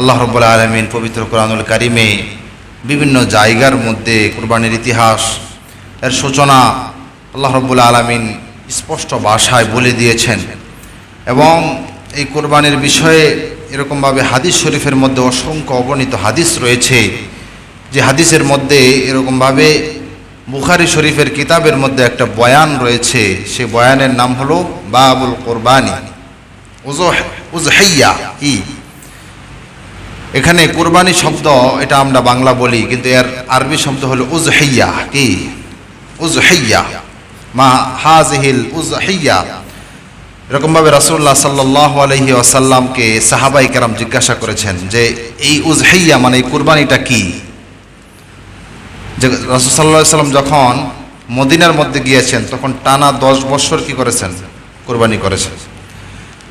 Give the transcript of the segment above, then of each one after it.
আল্লাহ রব্বুল আলমিন পবিত্র কোরআনুল কারিমে বিভিন্ন জায়গার মধ্যে কোরবানির ইতিহাস, এর সূচনা আল্লাহ রব্বুল আলমিন স্পষ্ট ভাষায় বলে দিয়েছেন এবং এই কোরবানির বিষয়ে এরকমভাবে হাদিস শরীফের মধ্যে অসংখ্য অগণিত হাদিস রয়েছে। যে হাদিসের মধ্যে এরকমভাবে বুখারি শরীফের কিতাবের মধ্যে একটা বয়ান রয়েছে, সে বয়ানের নাম হলো বাবুল কোরবানি। উজহাইয়া ই। এখানে কোরবানি শব্দ, এটা আমরা বাংলা বলি, কিন্তু এর আরবি শব্দ হলো উজহাইয়া কি? উজহাইয়া মা হাজহিল উজহাইয়া এরকমভাবে রাসুল্লাহ সাল্লাহ আলহি আসাল্লামকে সাহাবাই কেরাম জিজ্ঞাসা করেছেন যে, এই উজহাইয়া মানে এই কুরবানিটা কি? যে রাসুল সাল্লাহ সাল্লাম যখন মদিনার মধ্যে গিয়েছেন, তখন টানা দশ বছর কি করেছেন? কোরবানি করেছেন।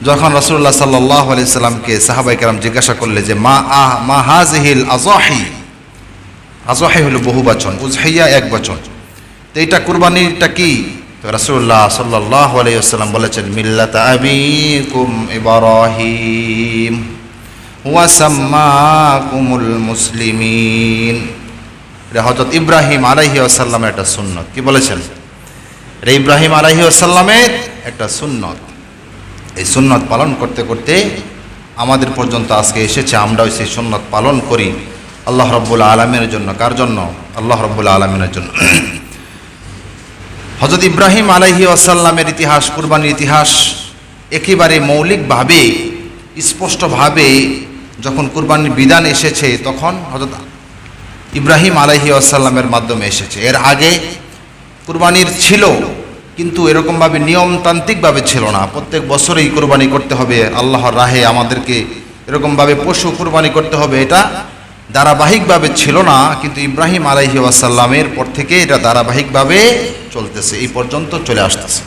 যখন রসুল্লাহ সাল্লাহ আলাইসাল্লামকে সাহাবাই কেরাম জিজ্ঞাসা করলে যে, মা আহ মা হাজহিল আজহি আজহি হলো বহু বচন উজহাইয়া এক বচন। তো এইটা কুরবানিটা কি? তো রাসুল্লাহ সাল্লাহ আলাইসাল্লাম বলেছেন, মিল্লাত আবিকুম ইব্রাহিম ওয়াসাম্মাকুমুল মুসলিমিন। এটা হজরত ইব্রাহিম আলাইহি আসাল্লামের একটা সুন্নত। কি বলেছেন? এটা ইব্রাহিম আলাইহি আসাল্লামের একটা সুন্নত। এই সুন্নত পালন করতে করতে আমাদের পর্যন্ত আজকে এসেছে, আমরাও সেই সুন্নত পালন করি। আল্লাহ রব্বুল আলমের জন্য, কার জন্য? আল্লাহ রব্বুল আলমিনের জন্য। হজরত ইব্রাহিম আলাইহি আসাল্লামের ইতিহাস, কুরবানির ইতিহাস একেবারে মৌলিকভাবে, স্পষ্টভাবে যখন কুরবানির বিধান এসেছে, তখন হজরত ইব্রাহিম আলাইহি আসাল্লামের মাধ্যমে এসেছে। এর আগে কুরবানির ছিল কিন্তু এরকমভাবে নিয়মতান্ত্রিকভাবে ছিল না। প্রত্যেক বছরেই কোরবানি করতে হবে, আল্লাহর রাহে আমাদেরকে এরকমভাবে পশু কোরবানি করতে হবে, এটা ধারাবাহিকভাবে ছিল না, কিন্তু ইব্রাহিম আলাইহি আসাল্লামের পর থেকে এটা ধারাবাহিকভাবে চলতেছে, এই পর্যন্ত চলে আসতেছে।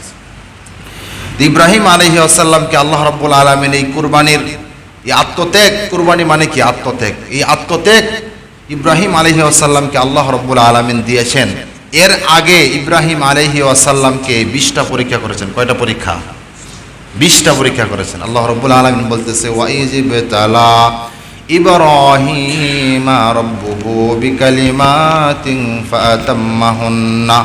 ইব্রাহিম আলহি আসাল্লামকে আল্লাহ রব্বুল আলমিন এই কুরবানির, এই আত্মত্যাগ, কুরবানি মানে কি? আত্মত্যাগ। এই আত্মত্যাগ ইব্রাহিম আলহি আসাল্লামকে আল্লাহ রব্বুল আলমিন দিয়েছেন। এর আগে ইব্রাহিম আলহি আসাল্লামকে বিশটা পরীক্ষা করেছেন কয়টা পরীক্ষা বিশটা পরীক্ষা করেছেন আল্লাহ রব্বুল আলমিন বলতেছে ওয়াইজিব তালা ইব্রাহিম রব্বুহু বিকালিমাতিন ফাতাম্মাহুন্না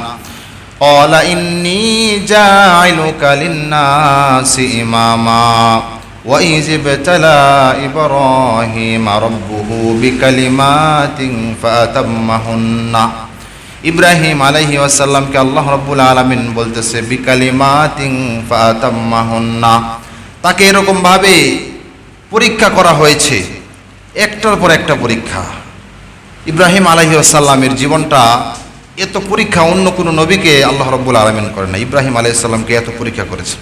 قال إني جاعلك للناس إماما وإذ ابتلى إبراهيم ربه بكلمات فأتمهن ইব্রাহিম আলাইহি ওয়াসাল্লামকে আল্লাহ রব্বুল আলামিন বলতেছে, বিকালিমাতিন ফাতাম্মাহুন্না। তাকে এরকম ভাবে পরীক্ষা করা হয়েছে, একটার পর একটা পরীক্ষা। ইব্রাহিম আলাইহি ওয়াসাল্লামের জীবনটা এত পরীক্ষা, অন্য কোনো নবীকে আল্লাহ রব্বুল আলমিন করেন না ইব্রাহিম আলাইসাল্লামকে এত পরীক্ষা করেছে।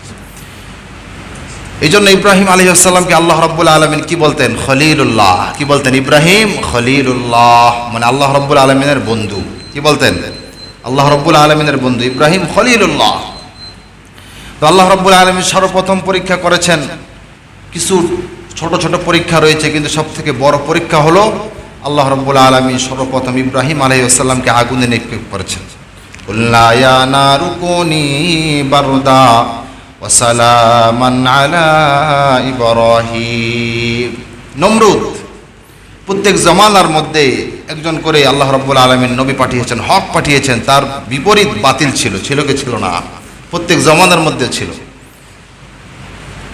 এই জন্য ইব্রাহিম আলী আসসালামকে আল্লাহ রব্বুল আলমিন কি বলতেন? খলিলুল্লাহ। কি বলতেন? ইব্রাহিম খলিলুল্লাহ। মানে আল্লাহ রব্বুল আলমিনের বন্ধু। কি বলতেন? আল্লাহ রব্বুল আলমিনের বন্ধু ইব্রাহিম খলিলুল্লাহ। তো আল্লাহ রব্বুল আলমিন সর্বপ্রথম পরীক্ষা করেছেন। কিছু ছোট ছোট পরীক্ষা রয়েছে, কিন্তু সব থেকে বড় পরীক্ষা হলো আল্লাহ রব্বুল আলমী সর্বপ্রথম ইব্রাহিম আলহিউসাল্লামকে আগুনে নিক্ষেপ করেছেন। নমরুদ প্রত্যেক জমানার মধ্যে একজন করে আল্লাহ রব্বুল আলমিন নবী পাঠিয়েছেন, হক পাঠিয়েছেন, তার বিপরীত বাতিল ছিল ছিল কি ছিল না? প্রত্যেক জমানার মধ্যে ছিল।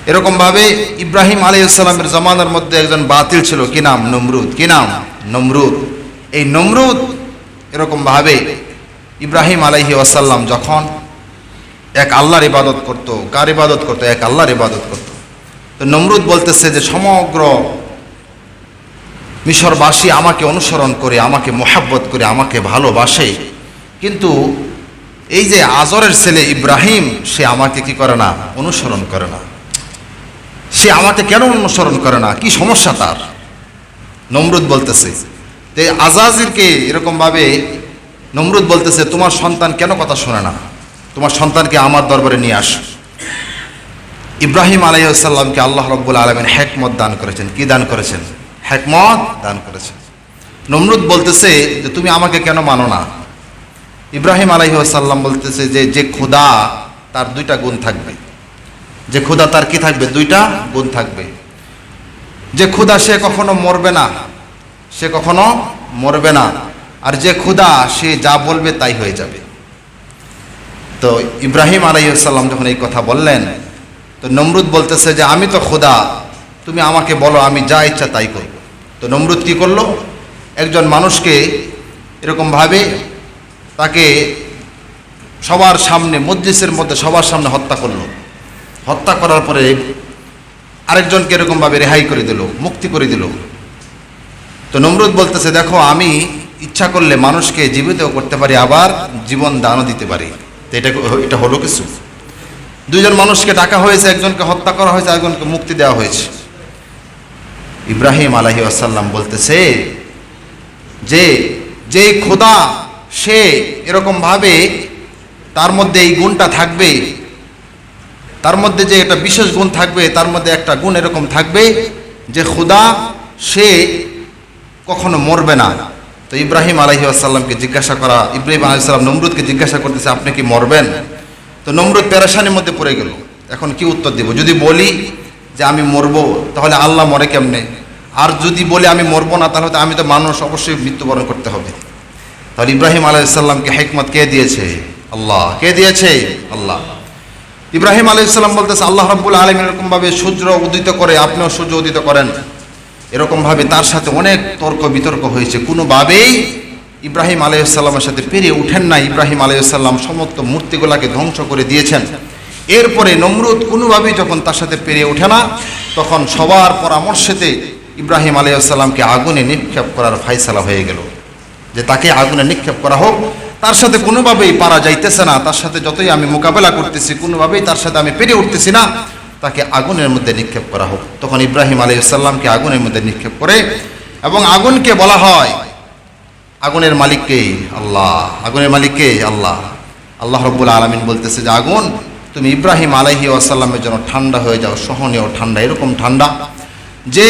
এরকমভাবে ইব্রাহিম আলাইসাল্লামের জমানার মধ্যে একজন বাতিল ছিল, কি নাম? নমরুদ। কি নাম? নমরুদ। এই নমরুদ এরকমভাবে ইব্রাহিম আলাইহি ওয়াসাল্লাম যখন এক আল্লাহর ইবাদত করত, কার ইবাদত করতো? এক আল্লাহর ইবাদত করত। তো নমরুদ বলতেছে যে সমগ্র মিশরবাসী আমাকে অনুসরণ করে, আমাকে মোহাব্বত করে, আমাকে ভালোবাসে। কিন্তু এই যে আজরের ছেলে ইব্রাহিম, সে আমাকে কি করে না? অনুসরণ করে না। সে আমাকে কেন অনুসরণ করে না? কি সমস্যা তার? নমরুদ বলতেছে যে আজাজিরকে এরকমভাবে নমরুদ বলতেছে, তোমার সন্তান কেন কথা শোনে না? তোমার সন্তানকে আমার দরবারে নিয়ে আস। ইব্রাহিম আলাইসাল্লামকে আল্লাহ রব্বুল আলমিন হ্যাকমত দান করেছেন। কি দান করেছেন? হ্যাকমত দান করেছে। নমরুদ বলতেছে যে, তুমি আমাকে কেন মানো না? ইব্রাহিম আলাইসাল্লাম বলতেছে যে যে খোদা তার দুইটা গুণ থাকবে। যে খোদা তার কি থাকবে? দুইটা গুণ থাকবে। যে ক্ষুধা সে কখনো মরবে না, সে কখনো মরবে না। আর যে ক্ষুধা সে যা বলবে তাই হয়ে যাবে। তো ইব্রাহিম আলাইসাল্লাম যখন এই কথা বললেন, তো নমরুদ বলতেছে যে, আমি তো খোদা তুমি আমাকে বলো, আমি যা ইচ্ছা তাই করব। তো নমরুদ কী করল। একজন মানুষকে এরকমভাবে তাকে সবার সামনে, মজলিসের মধ্যে সবার সামনে হত্যা করল। হত্যা করার পরে আরেকজনকে এরকমভাবে রেহাই করে দিল, মুক্তি করে দিল। তো নমরুদ বলতেছে, দেখো, আমি ইচ্ছা করলে মানুষকে জীবিত করতে পারি, আবার জীবন দানও দিতে পারি। তো এটা এটা হলো কিছু। দুইজন মানুষকে ডাকা হয়েছে, একজনকে হত্যা করা হয়েছে একজনকে মুক্তি দেওয়া হয়েছে। ইব্রাহিম আলহি আসাল্লাম বলতেছে যে যে খোদা, সে এরকমভাবে তার মধ্যে এই গুণটা থাকবে, তার মধ্যে যে একটা বিশেষ গুণ থাকবে, তার মধ্যে একটা গুণ এরকম থাকবে যে খুদা, সে কখনো মরবে না। তো ইব্রাহিম আলহি আসাল্লামকে জিজ্ঞাসা করা, ইব্রাহিম আলাইসাল্লাম নমরুদকে জিজ্ঞাসা করতেছে, আপনি কি মরবেন? তো নমরুদ পেরেশানির মধ্যে পড়ে গেল। এখন কি উত্তর দিব? যদি বলি যে আমি মরবো, তাহলে আল্লাহ মরে কেমনে? আর যদি বলে আমি মরবো না, তাহলে আমি তো মানুষ, অবশ্যই মৃত্যুবরণ করতে হবে। তাহলে ইব্রাহিম আলাইসাল্লামকে হেকমত কে দিয়েছে? আল্লাহ। কে দিয়েছে? আল্লাহ। ইব্রাহিম আলাইসাল্লাম বলতেছে, আল্লাহ রব্বুল আলম এরকমভাবে সূর্য উদিত করে, আপনিও সূর্য উদিত করেন। এরকমভাবে তার সাথে অনেক তর্ক বিতর্ক হয়েছে। কোনোভাবেই ইব্রাহিম আলাইসাল্লামের সাথে পেরিয়ে উঠেন না ইব্রাহিম আলাইসাল্লাম সমস্ত মূর্তিগুলাকে ধ্বংস করে দিয়েছেন। এরপরে নমরুদ কোনোভাবেই যখন তার সাথে পেরে ওঠে না, তখন সবার পরামর্শেতে ইব্রাহিম আলাইসাল্লামকে আগুনে নিক্ষেপ করার ফাইসালা হয়ে গেল। যে তাকে আগুনে নিক্ষেপ করা হোক, তার সাথে কোনোভাবেই পারা যাইতেছে না, তার সাথে যতই আমি মোকাবেলা করতেছি, কোনোভাবেই তার সাথে আমি পেরে উঠতেছি না, তাকে আগুনের মধ্যে নিক্ষেপ করা হোক। তখন ইব্রাহিম আলাইসাল্লামকে আগুনের মধ্যে নিক্ষেপ করে এবং আগুনকে বলা হয়, আগুনের মালিককে আল্লাহ। আগুনের মালিককে আল্লাহ। আল্লাহ রব্বুল আলমিন বলতেছে যে, আগুন তুমি ইব্রাহিম আলাইহি আসাল্লামের জন্য ঠান্ডা হয়ে যাও, সহনীয় ঠান্ডা, এরকম ঠান্ডা। যে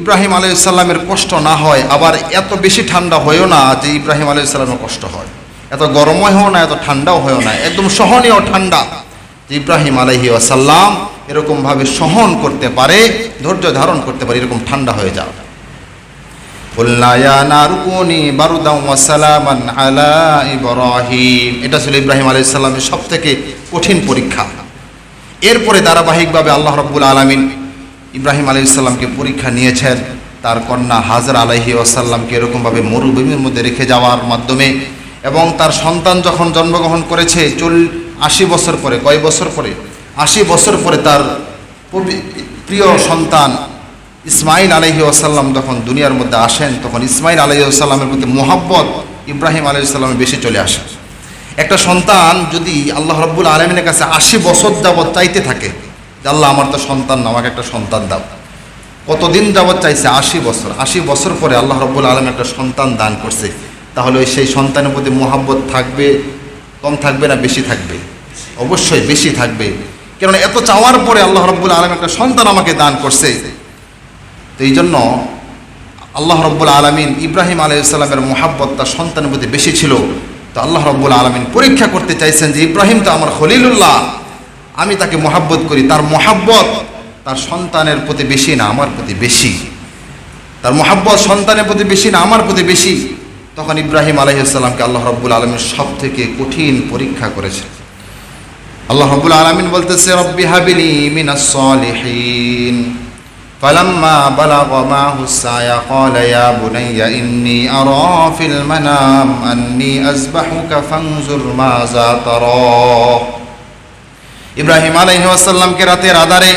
ইব্রাহিম আলাইসাল্লামের কষ্ট না হয়, আবার এত বেশি ঠান্ডা হয়েও না যে ইব্রাহিম আলাইসাল্লামের কষ্ট হয়। এত গরমও হয়েও না, এত ঠান্ডাও হয়েও না, একদম সহনীয় ঠান্ডা। যে ইব্রাহিম আলহি আসাল্লাম এরকমভাবে সহন করতে পারে, ধৈর্য ধারণ করতে পারে, এরকম ঠান্ডা হয়ে যাও এটা ছিল ইব্রাহিম আলাই সাল্লামের সব থেকে কঠিন পরীক্ষা। এরপরে ধারাবাহিকভাবে আল্লাহ রব্বুল আলমিন ইব্রাহিম আলী ইসলামকে পরীক্ষা নিয়েছেন। তার কন্যা হাজর আলহি আসাল্লামকে এরকমভাবে মরুভূমির মধ্যে রেখে যাওয়ার মাধ্যমে এবং তার সন্তান যখন জন্মগ্রহণ করেছে, চল, আশি বছর পরে, কয় বছর পরে? আশি বছর পরে তার প্রিয় সন্তান ইসমাইল আলহি আসাল্লাম যখন দুনিয়ার মধ্যে আসেন, তখন ইসমাইল আলহি আসাল্লামের প্রতি মোহাব্বত ইব্রাহিম আলহি সাল্লামের বেশি চলে আসে। একটা সন্তান যদি আল্লাহ রব্বুল আলমিনের কাছে আশি বছর যাবৎ চাইতে থাকে, যে আল্লাহ আমার তো সন্তান না, আমাকে একটা সন্তান দাও। কতদিন যাবৎ চাইছে? আশি বছর। আশি বছর পরে আল্লাহ রব্বুল আলম একটা সন্তান দান করছে। তাহলে ওই সেই সন্তানের প্রতি মোহাব্বত থাকবে, কম থাকবে না বেশি থাকবে? অবশ্যই বেশি থাকবে। কেননা এত চাওয়ার পরে আল্লাহ রব্বুল আলম একটা সন্তান আমাকে দান করছে। তো এই জন্য আল্লাহ রব্বুল আলমিন ইব্রাহিম আলাইসাল্লামের মোহাব্বত তার সন্তানের প্রতি বেশি ছিল। তো আল্লাহ রব্বুল আলমিন পরীক্ষা করতে চাইছেন যে, ইব্রাহিম তো আমার খলিলুল্লাহ। আমি তাকে মহাব্বত করি। তার মহাব্বত তার সন্তানের প্রতি বেশি না আমার প্রতি বেশি। তার মহাব্বত সন্তানের প্রতি বেশি না আমার প্রতি বেশি। তখন ইব্রাহিম আলহিসাল্লামকে আল্লাহ রব্বুল আলমীর সব থেকে কঠিন পরীক্ষা করেছে আল্লাহ রব্বুল আলমিন বলতেছে, রব্বি হাবিলি মিনাস فلما بلغ معه السعي قال يا بني إني أرى في المنام أني أذبحك فانظر ماذا ترى ইব্রাহিম আলাইসাল্লামকে রাতের আধারে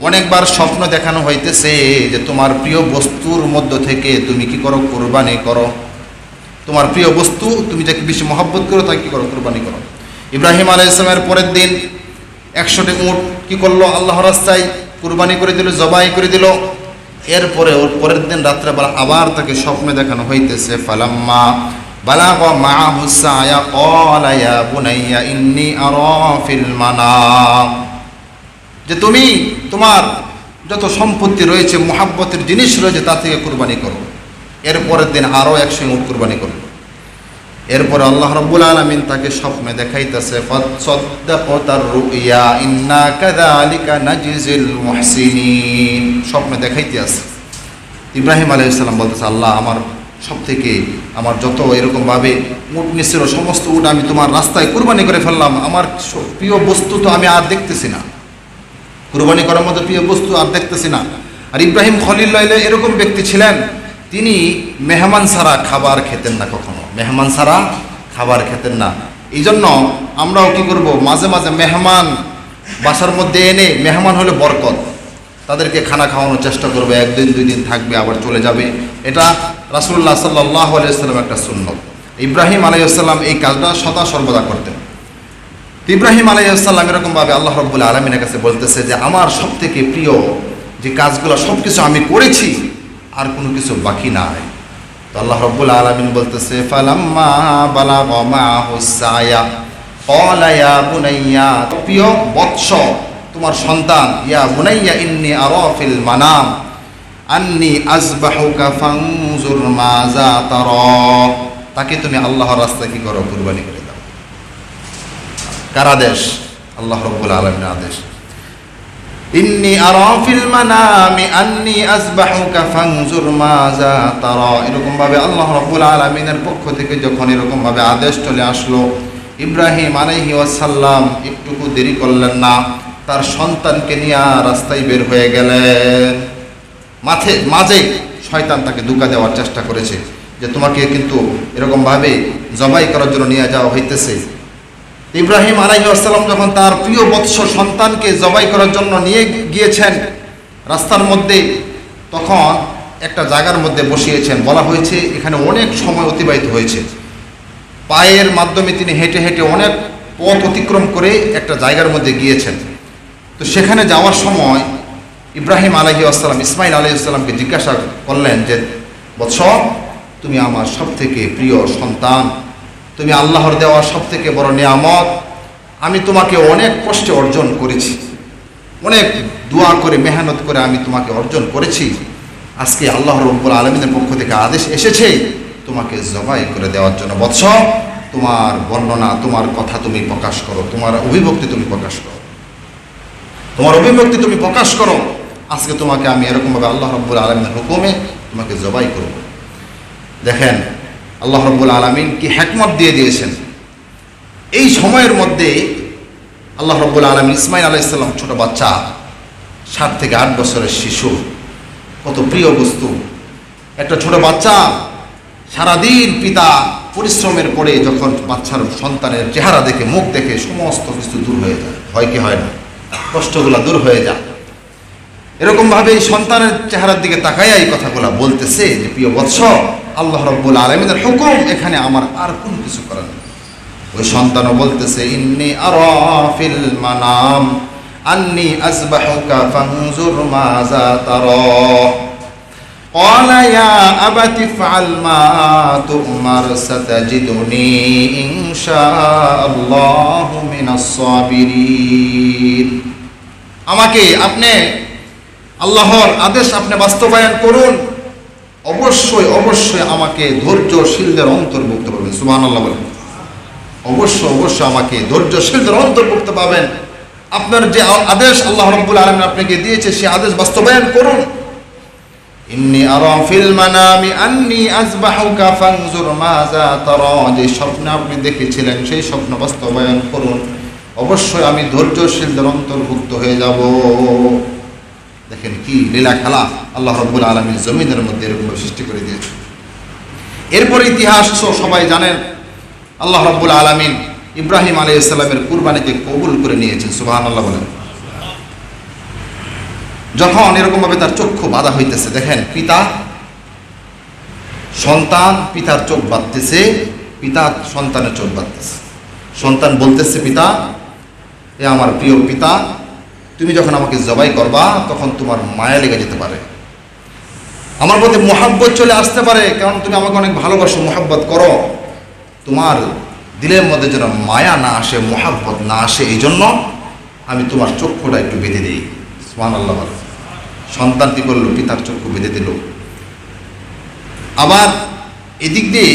অনেকবার স্বপ্ন দেখানো হইতেছে যে তোমার প্রিয় বস্তুর মধ্য থেকে তুমি কি করো কোরবানি করো তোমার প্রিয় বস্তু তুমি যাকে বেশি মহব্বত করো তাকে কি করো কোরবানি করো ইব্রাহিম আলাই ইসলামের পরের দিন একশোটি উঁট কি করলো আল্লাহ রাস্তায় কুরবানি করে দিল, জবাই করে দিল। এরপরে ওর পরের দিন রাত্রেবেলা আবার তাকে স্বপ্নে দেখানো হইতেছে, ফালাম্মা বালাগ মাআহু সায়া, ক্বালা ইয়া বুনাইয়া ইন্নী আরা ফিল মানাম। যে তুমি তোমার যত সম্পত্তি রয়েছে, মোহাব্বতের জিনিস রয়েছে, তা থেকে কুরবানি করো। এর পরের দিন আরও উট কুরবানি করো। এরপর আল্লাহ রব্বুল আলমিন তাকে স্বপ্নে দেখাইতেছে "কদ সদ্দাকতার রুইয়া, ইন্না কাযালিকা নাজিজিল মুহসিনিন। স্বপ্নে দেখাইতে আছে। ইব্রাহিম আলাইহিসসালাম বলতেছে, আল্লাহ, আমার সব থেকে আমার যত এরকমভাবে উট নিছিল, সমস্ত উট আমি তোমার রাস্তায় কুরবানি করে ফেললাম। আমার প্রিয় বস্তু তো আমি আর দেখতেছি না। কুরবানি করার মতো প্রিয় বস্তু আর দেখতেছি না। আর ইব্রাহিম খলিল্লাহ এরকম ব্যক্তি ছিলেন, তিনি মেহমান ছাড়া খাবার খেতেন না কখনো। মেহমান ছাড়া খাবার খেতেন না। এই জন্য আমরাও কি করব, মাঝে মাঝে মেহমান বাসার মধ্যে এনে, মেহমান হলে বরকত। তাদেরকে খানা খাওয়ানোর চেষ্টা করবে, একদিন, দুই দিন থাকবে, আবার চলে যাবে। এটা রাসুল্লাহ সাল্লাহ আলাইসাল্লাম একটা সুন্নত। ইব্রাহিম আলাইসাল্লাম এই কাজটা সদা সর্বদা করতেন। ইব্রাহিম আলাইসাল্লাম এরকমভাবে আল্লাহ রব্বুল আলমিনের কাছে বলতেছে যে, আমার সব থেকে প্রিয় যে কাজগুলো সব কিছু আমি করেছি, আর কোনো কিছু বাকি নাই। তো আল্লাহ রব্বুল আলমিন বলতেছে, ফালাম্মা বালাগা মাহু সায়া। ক্বালা ইয়া বুনাইয়া, প্রিয় বৎস, তোমার সন্তান, ইয়া বুনাইয়া ইন্নী আরা ফিল মানাম, আন্নি আজবাহুকা ফানজুর মাজা তারা তাকে তুমি আল্লাহর রাস্তায় কি করো? কুরবানি করে দাও। কার আদেশ আল্লাহ রব্বুল আলমের আদেশ। ইন্নি আরাফিল মানামি আন্নি আজবাহুকা ফানজুর মাজা তারা। এরকম ভাবে আল্লাহ রব্বুল আলামিনের পক্ষ থেকে যখন এরকম ভাবে আদেশ চলে আসলো, ইব্রাহিম আলাইহি ওয়াসাল্লাম একটুকু দেরি করলেন না, তার সন্তানকে নিয়ে রাস্তায় বের হয়ে গেলেন। মাঠে মাঝে শয়তান তাকে দুকা দেওয়ার চেষ্টা করেছে যে, তোমাকে কিন্তু এরকমভাবে জবাই করার জন্য নিয়ে যাওয়া হইতেছে। ইব্রাহিম আলাইসাল্লাম যখন তার প্রিয় বৎস সন্তানকে জবাই করার জন্য নিয়ে গিয়েছেন রাস্তার মধ্যে, তখন একটা জায়গার মধ্যে বসিয়েছেন। বলা হয়েছে এখানে অনেক সময় অতিবাহিত হয়েছে। পায়ের মাধ্যমে তিনি হেঁটে হেঁটে অনেক পথ অতিক্রম করে একটা জায়গার মধ্যে গিয়েছেন। তো সেখানে যাওয়ার সময় ইব্রাহিম আলহি আসসালাম ইসমাইল আলহি আসসালামকে জিজ্ঞাসা করলেন যে, বৎস, তুমি আমার সব থেকে প্রিয় সন্তান তুমি আল্লাহর দেওয়া সব থেকে বড় নিয়ামত। আমি তোমাকে অনেক কষ্টে অর্জন করেছি। অনেক দোয়া করে, মেহনত করে আমি তোমাকে অর্জন করেছি। আজকে আল্লাহ রব্বুল আলমিনের পক্ষ থেকে আদেশ এসেছে তোমাকে জবাই করে দেওয়ার জন্য। বৎস, তোমার বর্ণনা, তোমার কথা তুমি প্রকাশ করো। তোমার অভিভক্তি তুমি প্রকাশ করো। তোমার অভিভক্তি তুমি প্রকাশ করো। আজকে তোমাকে আমি এরকমভাবে আল্লাহ রব্বুল আলমিনের হুকুমে তোমাকে জবাই করব। দেখেন আল্লাহ রব্বুল আলমিন কি হ্যাকমত দিয়ে দিয়েছেন? এই সময়ের মধ্যে আল্লাহ রব্বুল আলমিন ইসমাইল আলাইসাল্লাম ছোট বাচ্চা, সাত থেকে আট বছরের শিশু, কত প্রিয় বস্তু। একটা ছোট বাচ্চা সারাদিন পিতা পরিশ্রমের পরে যখন বাচ্চার সন্তানের চেহারা দেখে, মুখ দেখে সমস্ত কিছু দূর হয়ে যায়। হয় কি হয় না? কষ্টগুলো দূর হয়ে যায়। এরকমভাবে এই সন্তানের চেহারার দিকে তাকাইয়া এই কথাগুলো বলতেছে যে, প্রিয় বৎস আল্লাহ রব্বুল আলমিনের হুকুম এখানে আমার আর কোনো কিছু করার নেই ওই সন্তানও বলতেছে ইন্নি আরাফিল মানাম আন্নি আজবাহুকা ফানজুর মাযা তারা قال يا أبت افعل ما تؤمر ستجدني إن شاء الله من الصابرين আমাকে আপনি আল্লাহর আদেশ আপনি বাস্তবায়ন করুন অবশ্যই অবশ্যই আমাকে ধৈর্যশীলদের অন্তর্ভুক্ত করবেন সুবহান আল্লাহ বলেন। অবশ্যই অবশ্যই আমাকে ধৈর্যশীলদের অন্তর্ভুক্ত পাবেন। আপনার যে আদেশ আল্লাহ রব্বুল আলম আপনাকে দিয়েছে, সে আদেশ বাস্তবায়ন করুন। ইন্নি আরা ফিল মানামি আন্নি স্বপ্ন আপনি দেখেছিলেন, সেই স্বপ্ন বাস্তবায়ন করুন। অবশ্যই আমি ধৈর্যশীলদের অন্তর্ভুক্ত হয়ে যাব। দেখেন কি লীলা খেলা আল্লাহ রব্বুল আলমীর জমিনের মধ্যে এরকম সৃষ্টি করে দিয়েছে। এরপর ইতিহাস সবাই জানেন, আল্লাহ রব্বুল আলমিন ইব্রাহিম আলী ইসলামের কুরবানিকে কবুল করে নিয়েছেন সুবাহান আল্লাহ বলেন। যখন এরকমভাবে তার চক্ষু বাধা হইতেছে, দেখেন পিতা, সন্তান পিতার চোখ বাঁধতেছে, পিতা সন্তানের চোখ বাঁধতেছে। সন্তান বলতেছে, পিতা, এ আমার প্রিয় পিতা তুমি যখন আমাকে জবাই করবা, তখন তোমার মায়া লেগে যেতে পারে। আমার প্রতি মোহাব্বত চলে আসতে পারে, কারণ তুমি আমাকে অনেক ভালোবাসো, মোহাব্বত করো। তোমার দিলের মধ্যে যেন মায়া না আসে, মোহাব্বত না আসে, এই জন্য আমি তোমার চক্ষুটা একটু বেঁধে দিই। সুমান আল্লাহ বলে। সন্তান কি করল? পিতার চক্ষু বেঁধে দিল। আবার এদিক দিয়ে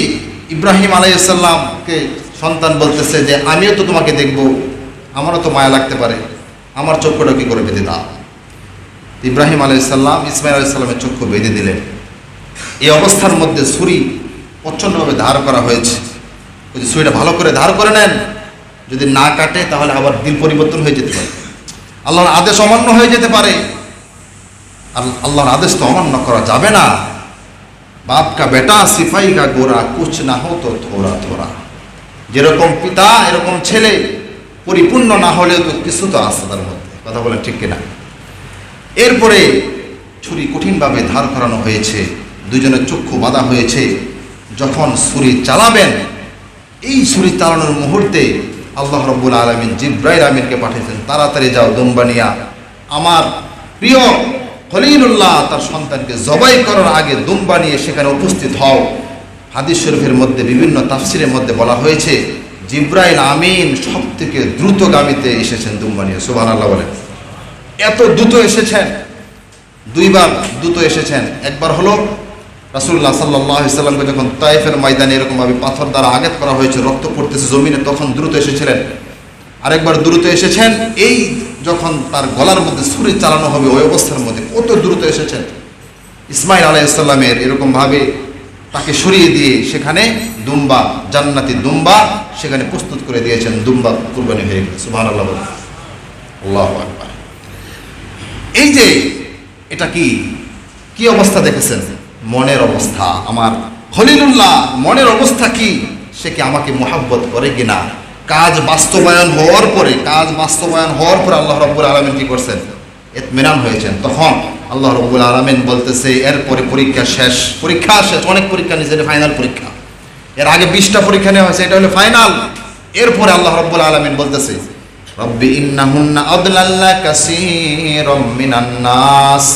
ইব্রাহিম আলাইসাল্লামকে সন্তান বলতেছে যে, আমিও তো তোমাকে দেখব। আমারও তো মায়া লাগতে পারে। আমার চক্ষুটা কি করে বেঁধে দাও? ইব্রাহিম আলাইসাল্লাম ইসমাইল আলাইসাল্লামের চক্ষু বেঁধে দিলেন। এই অবস্থার মধ্যে ছুরি প্রচণ্ডভাবে ধার করা হয়েছে। যদি ছুরিটা ভালো করে ধার করে নেন, যদি না কাটে, তাহলে আবার দিল পরিবর্তন হয়ে যেতে পারে। আল্লাহর আদেশ অমান্য হয়ে যেতে পারে। আর আল্লাহর আদেশ তো অমান্য করা যাবে না। বাপ কা বেটা সিপাই কা গোরা কুচ না হতো থোড়া থোরা যেরকম পিতা, এরকম ছেলে পরিপূর্ণ না হলেও তো কিছু তো আছে তার মধ্যে। কথা বলেন ঠিক কিনা? এরপরে ছুরি কঠিনভাবে ধার করানো হয়েছে, দুজনের চক্ষু বাঁধা হয়েছে। যখন ছুরি চালাবেন, এই ছুরি চালানোর মুহূর্তে আল্লাহ রব্বুল আলমিন জিব্রাইল আমিনকে পাঠিয়েছেন, তাড়াতাড়ি যাও দুম্বানিয়া আমার প্রিয় খলিলুল্লাহ, তার সন্তানকে জবাই করার আগে দুম্বা নিয়ে সেখানে উপস্থিত হও। হাদিস শরীফের মধ্যে বিভিন্ন তাফসিরের মধ্যে বলা হয়েছে জিব্রাইল আমিন সব থেকে দ্রুতগামীতে এসেছেন দুম্বানিয়া সুবাহ আল্লাহ বলেন। এত দ্রুত এসেছেন, দুইবার দ্রুত এসেছেন। একবার হলো রাসুল্লাহ সাল্লাহ সাল্লামকে যখন তাইফের ময়দানে এরকমভাবে পাথর দ্বারা আঘাত করা হয়েছে, রক্ত পড়তেছে জমিনে, তখন দ্রুত এসেছিলেন। আরেকবার দ্রুত এসেছেন, এই যখন তার গলার মধ্যে ছুরি চালানো হবে, ওই অবস্থার মধ্যে কত দ্রুত এসেছেন। ইসমাইল আলাইসাল্লামের এরকমভাবে তাকে সরিয়ে দিয়ে সেখানে দুম্বা, জান্নাতি দুম্বা, সেখানে প্রস্তুত করে দিয়েছেন দুম্বা কুরবানি হয়ে। সুবাহ আল্লাহ এই যে এটা কি? কি অবস্থা দেখেছেন? মনের অবস্থা। আমার খলিলুল্লাহ মনের অবস্থা কি? সে কি আমাকে মোহাব্বত করে কিনা? কাজ বাস্তবায়ন হওয়ার পরে, কাজ বাস্তবায়ন হওয়ার পরে আল্লাহ রব্বুল আলমিন কি করছেন? এতমেনান হয়েছেন। তখন আল্লাহ রব্বুল আলমিন বলতেছে, এরপরে পরীক্ষা শেষ। পরীক্ষা শেষ, অনেক পরীক্ষা নিয়েছে ফাইনাল পরীক্ষা। এর আগে বিশটা পরীক্ষা নেওয়া হয়েছে, এটা হলো ফাইনাল এরপরে আল্লাহ রব্বুল আলমিন বলতেছে, রব্বি ইন্নাহুন্না আদলাল্লা কাসীরাম মিনান নাস।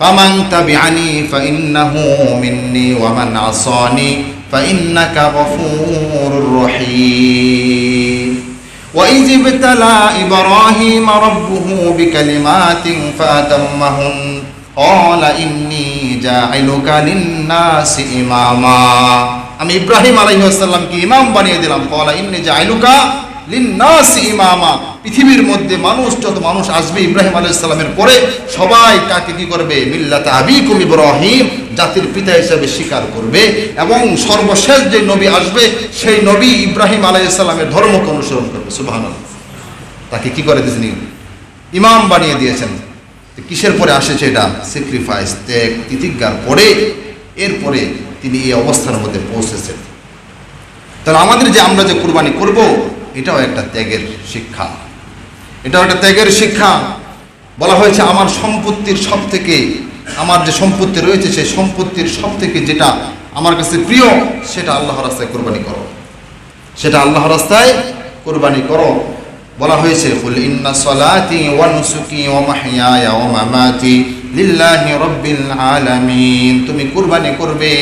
ফামান তাবিআনি ফাইন্নাহু মিন্নি ওয়া মান আসানি, ফাইন্নাকা গফুরুর রহিম। وإذ ابتلى إبراهيم ربه بكلمات فأتمهن قال إني جاعلك للناس إماما আমি ইব্রাহিম আলাইসাল্লামকে ইমাম বানিয়ে দিলাম কলা ইন্নি জাইলুকা লিন্নাস ইমামা পৃথিবীর মধ্যে মানুষ, যত মানুষ আসবে ইব্রাহিম আলাইসাল্লামের পরে, সবাই তাকে কি করবে? মিল্লাতে আবিকুম ইব্রাহিম, জাতির পিতা হিসেবে স্বীকার করবে। এবং সর্বশেষ যে নবী আসবে, সেই নবী ইব্রাহিম আলাইসাল্লামের ধর্মকে অনুসরণ করবে। সুবাহান তাকে কি করে দিয়েছেন? ইমাম বানিয়ে দিয়েছেন। কিসের পরে আসেছে এটা? স্যাক্রিফাইস ত্যাগ তিতিজ্ঞার পরে, এরপরে তিনি এই অবস্থার মধ্যে পৌঁছেছেন। তাহলে আমাদের যে আমরা যে কুরবানি করব, এটাও একটা ত্যাগের শিক্ষা। এটাও একটা ত্যাগের শিক্ষা। বলা হয়েছে, আমার সম্পত্তির সব থেকে আমার যে সম্পত্তি রয়েছে, সেই সম্পত্তির সব থেকে যেটা আমার কাছে প্রিয়, সেটা আল্লাহ রাস্তায় কোরবানি করো। সেটা আল্লাহ রাস্তায় কোরবানি করো। বলা হয়েছে ফুল ইন্না সলাতি ওয়া নুসুকি ওয়া মাহইয়ায়া ওয়া মামাতি লিল্লাহি রাব্বিল আলামিন। তুমি কুরবানি করবে,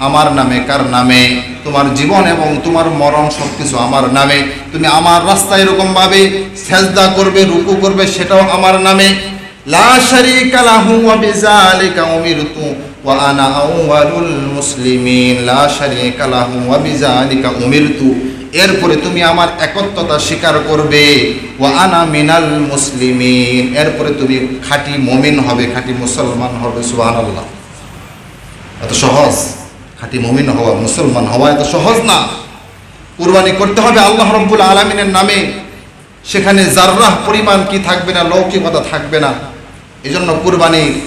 আমার নামে কার নামে? তোমার জীবন এবং তোমার মরণ সবকিছু আমার নামে। তুমি আমার রাস্তায় এরকম ভাবে সেজদা করবে, রুকু করবে, সেটাও আমার নামে। লা শারীকা লাহু ওয়া বিযালিকা উমিরতু ওয়া আনা আউয়ালুল মুসলিমিন। লা শারীকা লাহু ওয়া বিযালিকা উমিরতু। এরপরে তুমি আমার একত্বতা স্বীকার করবে। ও আনা মিনাল মুসলিমিন। এরপরে তুমি খাঁটি মমিন হবে, খাঁটি মুসলমান হবে সুবাহ আল্লাহ এত সহজ? খাঁটি মমিন হওয়া, মুসলমান হওয়া এত সহজ না। কুরবানি করতে হবে আল্লাহ রব্বুল আলমিনের নামে। সেখানে জার্রাহ পরিমাণ কি থাকবে না, লৌকিকতা থাকবে না। এজন্য কুরবানি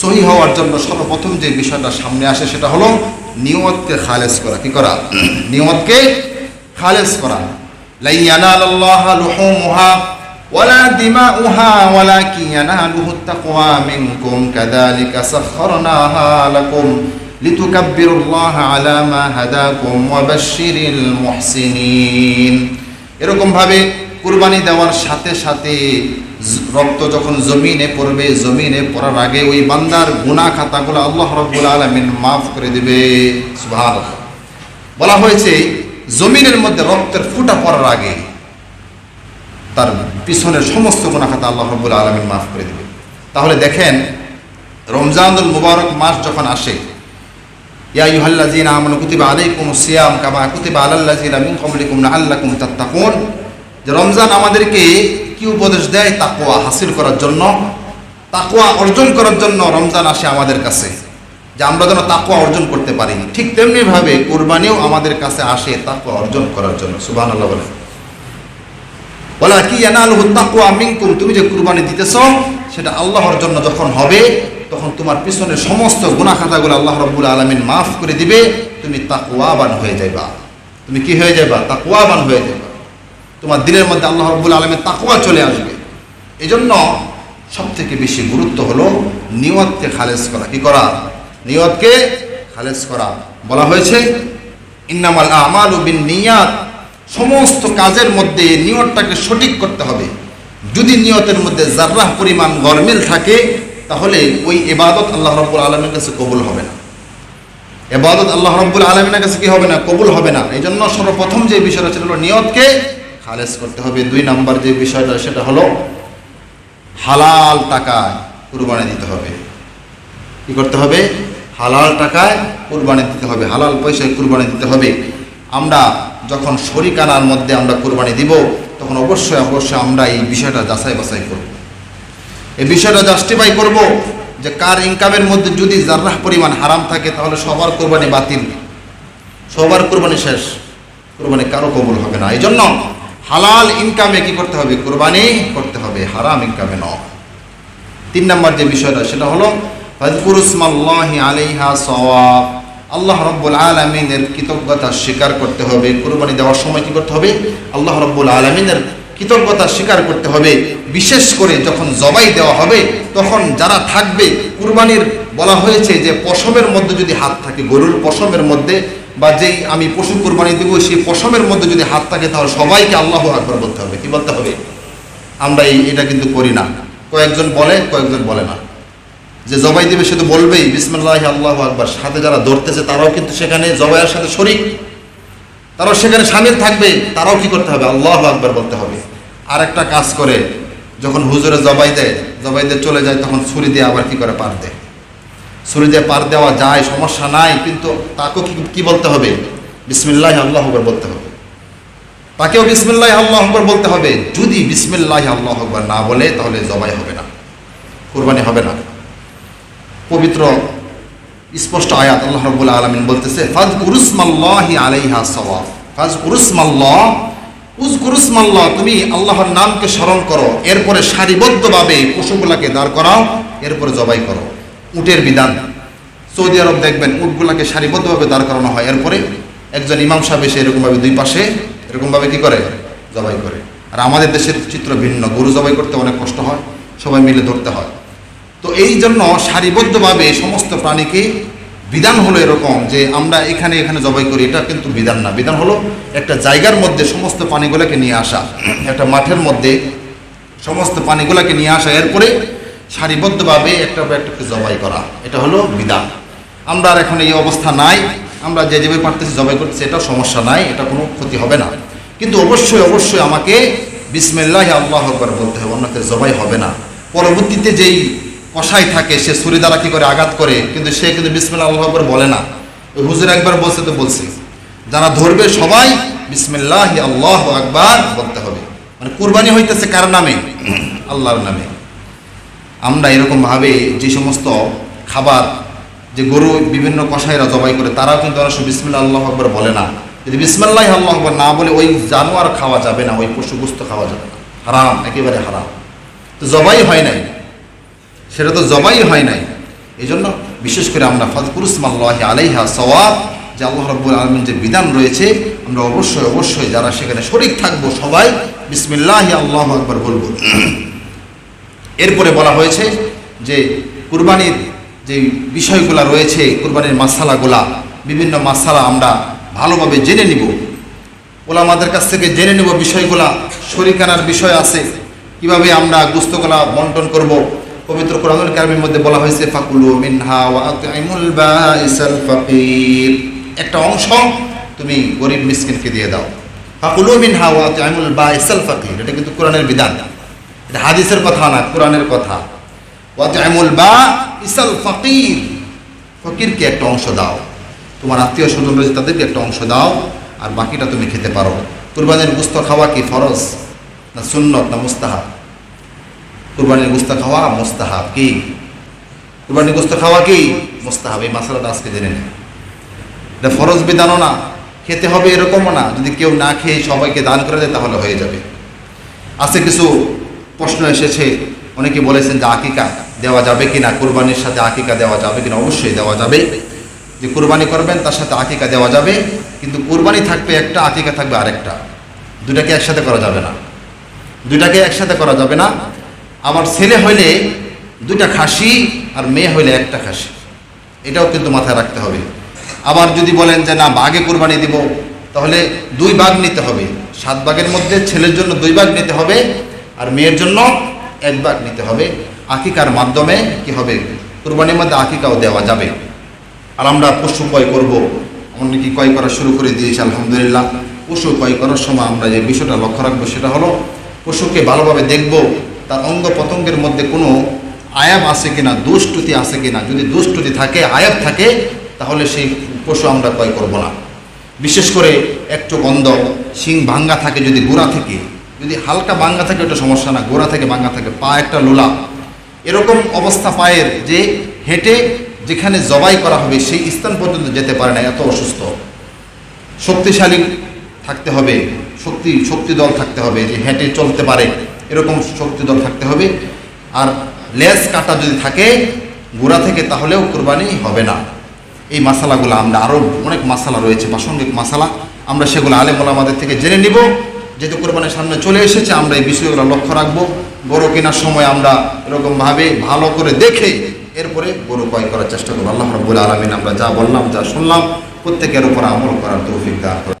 সহি হওয়ার জন্য সর্বপ্রথম যে বিষয়টা সামনে আসে সেটা হলো নিয়মতকে খালেজ করা। কি করা? নিয়তকে খালেজ করা। ওয়ালা দিমাউহা, ওয়ালাকিন ইয়ানালুহু তাকওয়া মিনকুম, কাযালিকা সাখখারনাহা লাকুম, লিতুকাব্বিরুল্লাহ আলা মা হাদাকুম, ওয়া বাশশিরিল মুহসিনিন। এরকম ভাবে কুরবানি দেওয়ার সাথে সাথে রক্ত যখন জমিনে পড়বে, জমিনে পড়ার আগে ওই বান্দার গুনাহ খাতাগুলো আল্লাহ রাব্বুল আলামিন মাফ করে দিবে। বলা হয়েছে জমিনের মধ্যে রক্তের ফুটা পড়ার আগে তার পিছনের সমস্ত গুণাখাতা আল্লাহ রব্বুল আলমিন মাফ করে দেবে তাহলে দেখেন, রমজানুল মুবারক মাস যখন আসে, ইয়া ইউহাল্লাযীনা আমানু কুতিবা আলাইকুমুস সিয়াম কামা কুতিবা আলাল্লাযীনা মিন ক্বাবলিকুম লাআল্লাকুম তাত্তাকুন। যে রমজান আমাদেরকে কি উপদেশ দেয়? তাকওয়া হাসিল করার জন্য, তাকওয়া অর্জন করার জন্য রমজান আসে আমাদের কাছে। যে আমরা যেন তাকওয়া অর্জন করতে পারি। ঠিক তেমনি ভাবে কোরবানিও আমাদের কাছে আসে তাকওয়া অর্জন করার জন্য। সুবহানাল্লাহ বলে বলা কি তাকওয়া মিনকুম? তুমি যে কুরবানি দিতেছ, সেটা আল্লাহর জন্য যখন হবে, তখন তোমার পিছনে সমস্ত গুনাহ খাতাগুলো আল্লাহ রাব্বুল আলামিন মাফ করে দিবে। তুমি তাকওয়াবান হয়ে যাইবা। তুমি কি হয়ে যাইবা? তাকওয়াবান হয়ে যাইবা। তোমার দিনের মধ্যে আল্লাহ রাব্বুল আলামিন তাকুয়া চলে আসবে। এজন্য সবথেকে বেশি গুরুত্ব হলো নিয়তকে খালেজ করা। কি করা? নিয়তকে খালেজ করা বলা হয়েছে। ইন্নামাল আমালু বিন নিয়াত, সমস্ত কাজের মধ্যে নিয়তটাকে সঠিক করতে হবে। যদি নিয়তের মধ্যে জার্রাহ পরিমাণ গরমিল থাকে, তাহলে ওই এবাদত আল্লাহ রব্বুল আলমের কাছে কবুল হবে না। এবাদত আল্লাহ রব্বুল আলমিনের কাছে কি হবে না? কবুল হবে না। এই জন্য সর্বপ্রথম যে বিষয়টা সেটা হলো নিয়তকে খালেজ করতে হবে। দুই নাম্বার যে বিষয়টা, সেটা হলো হালাল টাকায় কুরবানি দিতে হবে। কি করতে হবে? হালাল টাকায় কুরবানি দিতে হবে, হালাল পয়সায় কুরবানি দিতে হবে। আমরা যখন শরিকানার মধ্যে আমরা কুরবানি দিব, তখন অবশ্যই অবশ্যই আমরা এই বিষয়টা যাচাই বাছাই করব। এই বিষয়টা জাস্টিফাই করব যে কার ইনকামের মধ্যে যদি জার্রাহ পরিমাণ হারাম থাকে, তাহলে সবার কোরবানি বাতিল। সবার কোরবানি শেষ। কোরবানি কারও কবল হবে না। এই জন্য হালাল ইনকামে কি করতে হবে? কোরবানি করতে হবে, হারাম ইনকামে ন তিন নম্বর যে বিষয়টা, সেটা হলো সওয়াব আল্লাহ রব্বুল আলমিনের কৃতজ্ঞতা স্বীকার করতে হবে, কোরবানি দেওয়ার সময় কি করতে হবে? আল্লাহ রব্বুল আলমিনের কৃতজ্ঞতা স্বীকার করতে হবে, বিশেষ করে যখন জবাই দেওয়া হবে, তখন যারা থাকবে, কুরবানির বলা হয়েছে যে পশমের মধ্যে যদি হাত থাকে, গরুর পশমের মধ্যে, বা যেই আমি পশু কুরবানি দেবো, সেই পশমের মধ্যে যদি হাত থাকে, তাহলে সবাইকে আল্লাহ আকবর বলতে হবে, কি বলতে হবে? আমরা এই, এটা কিন্তু করি না। কয়েকজন বলে কয়েকজন বলে না। যে জবাই দিবে সে তো বলবেই, বিসমুল্লাহ আল্লাহ আকবার, সাথে যারা ধরতেছে তারাও কিন্তু সেখানে জবাইয়ের সাথে শরিক। তারাও সেখানে সামিল থাকবে, তারাও কি করতে হবে? আল্লাহ আকবার বলতে হবে। আর একটা কাজ করে, যখন হুজুরে জবাই দেয়, জবাই দিয়ে চলে যায়, তখন ছুরি দিয়ে আবার কি করে? পার দেয়। ছুরি দিয়ে পার দেওয়া যায়, সমস্যা নাই, কিন্তু তাকেও কি কি বলতে হবে? বিসমিল্লাহ আল্লাহ আকবার বলতে হবে। তাকেও বিসমিল্লাহ আল্লাহ আকবার বলতে হবে। যদি বিসমিল্লাহ আল্লাহ আকবার না বলে, তাহলে জবাই হবে না, কোরবানি হবে না। পবিত্র, স্পষ্ট আয়াত আল্লাহ রব্বুল আলমিন বলতেছে ফাজ কুরুসমাল্লাহি আলাইহা সওয়াব। ফাজ কুরুসমাল্লাহ উজ কুরুসমাল্লাহ তুমি আল্লাহর নামকে স্মরণ করো। এরপরে সারিবদ্ধভাবে পশুগুলাকে দাঁড় করাও, এরপরে জবাই করো। উটের বিধান। সৌদি আরব দেখবেন উটগুলাকে সারিবদ্ধভাবে দাঁড় করানো হয়। এরপরে একজন ইমাম সাহেব এসে এরকমভাবে দুই পাশে, এরকমভাবে কি করে? জবাই করে। আর আমাদের দেশের চিত্র ভিন্ন। গরু জবাই করতে অনেক কষ্ট হয়। সবাই মিলে ধরতে হয়। তো এই জন্য সারিবদ্ধভাবে সমস্ত প্রাণীকে বিধান হলো এরকম যে আমরা এখানে এখানে জবাই করি, এটা কিন্তু বিধান না। বিধান হলো একটা জায়গার মধ্যে সমস্ত পানিগুলোকে নিয়ে আসা, একটা মাঠের মধ্যে সমস্ত পানিগুলোকে নিয়ে আসা, এরপরে সারিবদ্ধভাবে একটা পর একটা জবাই করা, এটা হলো বিধান। আমরা আর এখন এই অবস্থা নাই, আমরা যে যেভাবে পারতেছি জবাই করতেছি এটা সমস্যা নাই, এটা কোনো ক্ষতি হবে না। কিন্তু অবশ্যই অবশ্যই আমাকে বিসমিল্লাহ, আল্লাহ আকবার বলতে হবে অন্যকে জবাই হবে না। পরবর্তীতে যেই কষাই থাকে, সে ছুরি দ্বারা কি করে আঘাত করে, কিন্তু সে কিন্তু বিসমিল্লাহ আল্লাহ আকবার বলে না। হুজুর একবার বলছে তো বলছে, যারা ধরবে সবাই বিসমিল্লাহ আল্লাহ আকবার বলতে হবে। মানে কুরবানি হইতেছে কার নামে? আল্লাহর নামে। আমরা এরকমভাবে যে সমস্ত খাবার, যে গরু বিভিন্ন কষাইরা জবাই করে, তারাও কিন্তু অনেক বিসমিল্লা আল্লাহ আকবর বলে না। যদি বিসমিল্লাহ আল্লাহ আকবর না বলে, ওই জানোয়ার খাওয়া যাবে না, ওই পশু গুস্ত খাওয়া যাবে না। হারাম, একেবারে হারাম। তো জবাই হয় নাই। সেটা তো জবাই হয় নাই। এই জন্য বিশেষ করে আমরা ফাজকুরুসমাল্লাহ আলাইহা সওয়াব, যে আল্লাহ রব্বুল আলমিন যে বিধান রয়েছে, আমরা অবশ্যই অবশ্যই যারা সেখানে শরিক থাকব সবাই বিসমিল্লাহ আল্লাহ আকবর বলব। এরপরে বলা হয়েছে যে কুরবানির যে বিষয়গুলা রয়েছে, কুরবানির মাসালাগুলা, বিভিন্ন মাসালা আমরা ভালোভাবে জেনে নিব। ওলামাদের কাছ থেকে জেনে নেব বিষয়গুলা শরিকানার বিষয় আছে, কীভাবে আমরা গুস্তগুলা বন্টন করব পবিত্র কোরআনুল কারিমের মধ্যে বলা হয়েছে, ফাকুলু মিনহা ওয়া আতইমুল বাইসাল ফাকির। একটা অংশ তুমি গরিব মিসকিনকে দিয়ে দাও। ফাকুলু মিনহা ওয়া আতইমুল বাইসাল ফাকির। এটা কিন্তু কোরআনের বিধান। এটা হাদিসের কথা না, কোরআনের কথা। ওয়াতআমুল বা ইসাল ফকির। ফকিরকে একটা অংশ দাও। তোমার আত্মীয় স্বজন রয়েছে, তাদেরকে একটা অংশ দাও, আর বাকিটা তুমি খেতে পারো। কুরবানির গুস্ত খাওয়া কি ফরজ না সুন্নত না মুস্তাহাব? কুরবানির গুস্তা খাওয়া মুস্তাহাব কি? কুরবানির গুস্ত খাওয়া কি? মুস্তাহাব, এই মাসালাটা আজকে জেনে নেই এটা ফরজ বিধানও না, খেতে হবে এরকমও না। যদি কেউ না খেয়ে সবাইকে দান করে দেয়, তাহলে হয়ে যাবে। আছে কিছু প্রশ্ন এসেছে, অনেকে বলেছেন যে আকিকা দেওয়া যাবে কি না কুরবানির সাথে আকিকা দেওয়া যাবে কিনা? অবশ্যই দেওয়া যাবে। যে কুরবানি করবেন, তার সাথে আকিকা দেওয়া যাবে। কিন্তু কুরবানি থাকবে একটা, আকিকা থাকবে আরেকটা। দুটাকে একসাথে করা যাবে না। দুটাকে একসাথে করা যাবে না। আবার ছেলে হইলে দুইটা খাসি আর মেয়ে হইলে একটা খাসি। এটাও কিন্তু মাথায় রাখতে হবে। আবার যদি বলেন যে না বাঘে কোরবানি দিব, তাহলে দুই বাঘ নিতে হবে। সাত বাঘের মধ্যে ছেলের জন্য দুই বাঘ নিতে হবে আর মেয়ের জন্য এক বাঘ নিতে হবে। আকিকার মাধ্যমে কি হবে? কোরবানির মধ্যে আকিকাও দেওয়া যাবে। আর আমরা পশু ক্রয় করব। অনেকে ক্রয় করা শুরু করে দিয়েছি, আলহামদুলিল্লাহ। পশু ক্রয় করার সময় আমরা যে বিষয়টা লক্ষ্য রাখব সেটা হলো, পশুকে ভালোভাবে দেখব তার অঙ্গ প্রত্যঙ্গের মধ্যে কোনো আয়াব আছে কিনা, দুষ্টুতি আছে কিনা, যদি দুষ্টুতি থাকে, আয়াব থাকে, তাহলে সেই পশু আমরা ক্রয় করব না। বিশেষ করে একটু গন্ধ, শিং ভাঙ্গা থাকে যদি গোড়া থেকে, যদি হালকা ভাঙ্গা থাকে ওটা সমস্যা না, গোড়া থেকে ভাঙ্গা থাকে, পা একটা লোলা। এরকম অবস্থা পায়ের যে হেঁটে যেখানে জবাই করা হবে, সেই স্থান পর্যন্ত যেতে পারে না, এত অসুস্থ। শক্তিশালী থাকতে হবে, শক্তি শক্তি দল থাকতে হবে যে হেঁটে চলতে পারে। এরকম শক্তি দল থাকতে হবে। আর লেজ কাটা যদি থাকে, গোড়া থেকে তাহলেও কোরবানি হবে না। এই মশালাগুলো আমরা আরও অনেক মশালা রয়েছে, প্রাসঙ্গিক মশালা আমরা সেগুলো আলেমুল আমাদের থেকে জেনে নিব। যেহেতু কোরবানির সামনে চলে এসেছে, আমরা এই বিষয়গুলো লক্ষ্য রাখব। গরু কেনার সময় আমরা এরকমভাবে ভালো করে দেখে এরপরে গরু ক্রয় করার চেষ্টা করব। আল্লাহ রব্বুল আলমিন আমরা যা বললাম, যা শুনলাম, প্রত্যেকের উপর আমল করার তৌফিক।